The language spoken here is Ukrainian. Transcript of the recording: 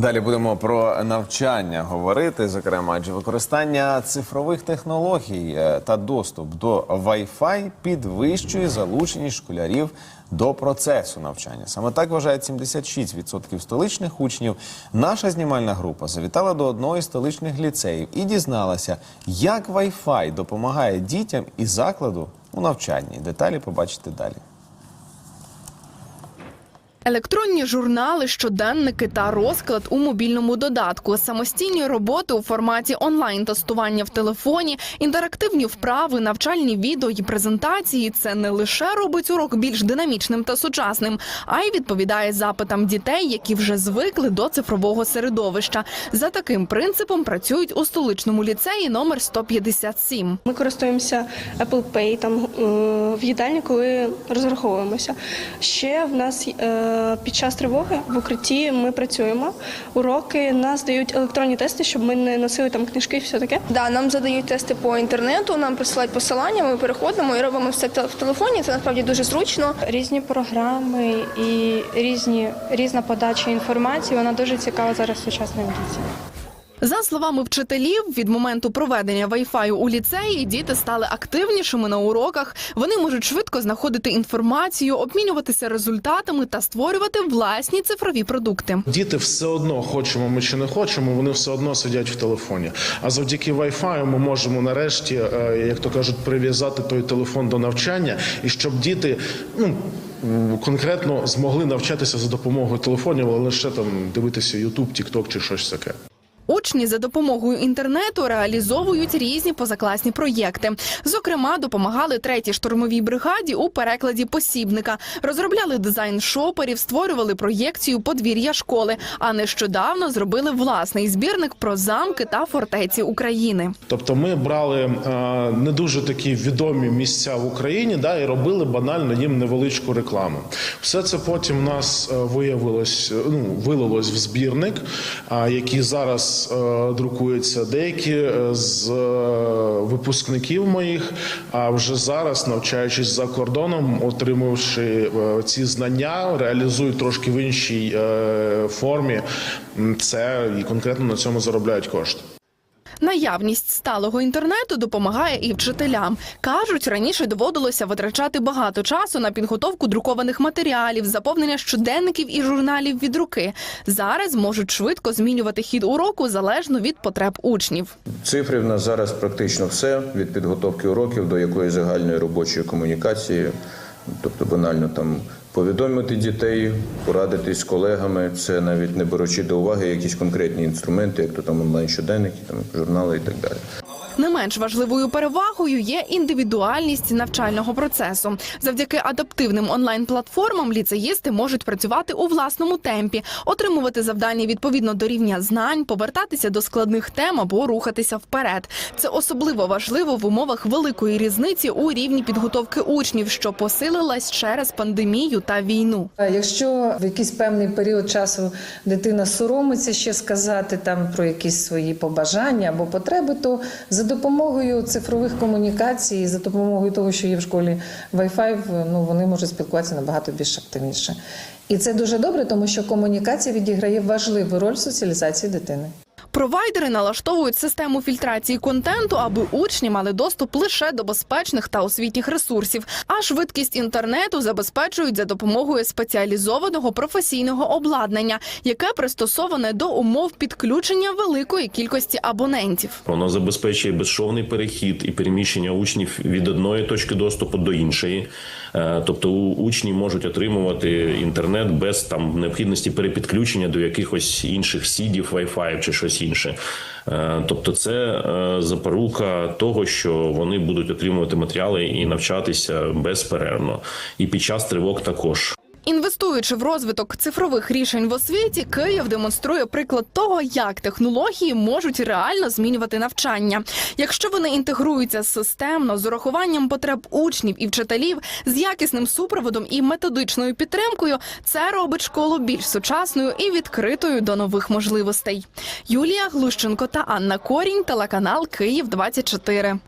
Далі будемо про навчання говорити, зокрема, адже використання цифрових технологій е, та доступ до Wi-Fi підвищує залученість школярів до процесу навчання. Саме так вважають 76% столичних учнів. Наша знімальна група завітала до одного із столичних ліцеїв і дізналася, як Wi-Fi допомагає дітям і закладу у навчанні. Деталі побачите далі. Електронні журнали, щоденники та розклад у мобільному додатку, самостійні роботи у форматі онлайн-тестування в телефоні, інтерактивні вправи, навчальні відео і презентації це не лише робить урок більш динамічним та сучасним, а й відповідає запитам дітей, які вже звикли до цифрового середовища. За таким принципом працюють у столичному ліцеї номер 157. Ми користуємося Apple Pay там е, в їдальні, коли розраховуємося. Ще в нас е, під час тривоги в укритті ми працюємо. Уроки нас дають електронні тести, щоб ми не носили там книжки і все таке. Да, нам задають тести по інтернету, нам присилають посилання, ми переходимо і робимо все те- в телефоні. Це насправді дуже зручно. різні програми і різні різна подача інформації. Вона дуже цікава зараз сучасним дітям. За словами вчителів, від моменту проведення Wi-Fi у ліцеї діти стали активнішими на уроках. Вони можуть швидко знаходити інформацію, обмінюватися результатами та створювати власні цифрові продукти. Діти все одно хочемо ми чи не хочемо, вони все одно сидять в телефоні. А завдяки Wi-Fi ми можемо нарешті, е, як то кажуть, прив'язати той телефон до навчання, і щоб діти ну. Конкретно змогли навчатися за допомогою телефонів, але лише там дивитися YouTube, TikTok чи щось таке. Учні за допомогою інтернету реалізовують різні позакласні проєкти. Зокрема, допомагали третій штурмовій бригаді у перекладі посібника, розробляли дизайн шоперів, створювали проєкцію подвір'я школи. А нещодавно зробили власний збірник про замки та фортеці України. Тобто ми брали е, не дуже такі відомі місця в Україні, да, і робили банально їм невеличку рекламу. Все це потім у нас е, виявилось, е, ну вилилось в збірник, який зараз е, друкується. Деякі е, з е, випускників моїх, а вже зараз, навчаючись за кордоном, отримавши ці знання, реалізують трошки в іншій формі. Це і конкретно на цьому заробляють кошти. Наявність сталого інтернету допомагає і вчителям. Кажуть, раніше доводилося витрачати багато часу на підготовку друкованих матеріалів, заповнення щоденників і журналів від руки. Зараз можуть швидко змінювати хід уроку залежно від потреб учнів. Цифри в нас зараз практично все від підготовки уроків до якоїсь загальної робочої комунікації, тобто банально там повідомити дітей, порадитись з колегами. Це навіть не беручи до уваги якісь конкретні інструменти, як то там онлайн щоденники, там журнали і так далі. Не менш важливою перевагою є індивідуальність навчального процесу. Завдяки адаптивним онлайн-платформам ліцеїсти можуть працювати у власному темпі, отримувати завдання відповідно до рівня знань, повертатися до складних тем або рухатися вперед. Це особливо важливо в умовах великої різниці у рівні підготовки учнів, що посилилась через пандемію та війну. Якщо в якийсь певний період часу дитина соромиться ще сказати там про якісь свої побажання або потреби, то за допомогою цифрових комунікацій, за допомогою того, що є в школі Wi-Fi, ну вони можуть спілкуватися набагато більш активніше. І це дуже добре, тому що комунікація відіграє важливу роль в соціалізації дитини. Провайдери налаштовують систему фільтрації контенту, аби учні мали доступ лише до безпечних та освітніх ресурсів. А швидкість інтернету забезпечують за допомогою спеціалізованого професійного обладнання, яке пристосоване до умов підключення великої кількості абонентів. Воно забезпечує безшовний перехід і переміщення учнів від одної точки доступу до іншої. Е, Тобто учні можуть отримувати інтернет без там необхідності перепідключення до якихось інших сідів, Wi-Fi чи щось інше. Е, Тобто, це е, запорука того, що вони будуть отримувати матеріали і навчатися безперервно. І під час тривог також. Інвестуючи в розвиток цифрових рішень в освіті, Київ демонструє приклад того, як технології можуть реально змінювати навчання. Якщо вони інтегруються системно з урахуванням потреб учнів і вчителів, з якісним супроводом і методичною підтримкою, це робить школу більш сучасною і відкритою до нових можливостей. Юлія Глущенко та Анна Корінь, телеканал Київ 24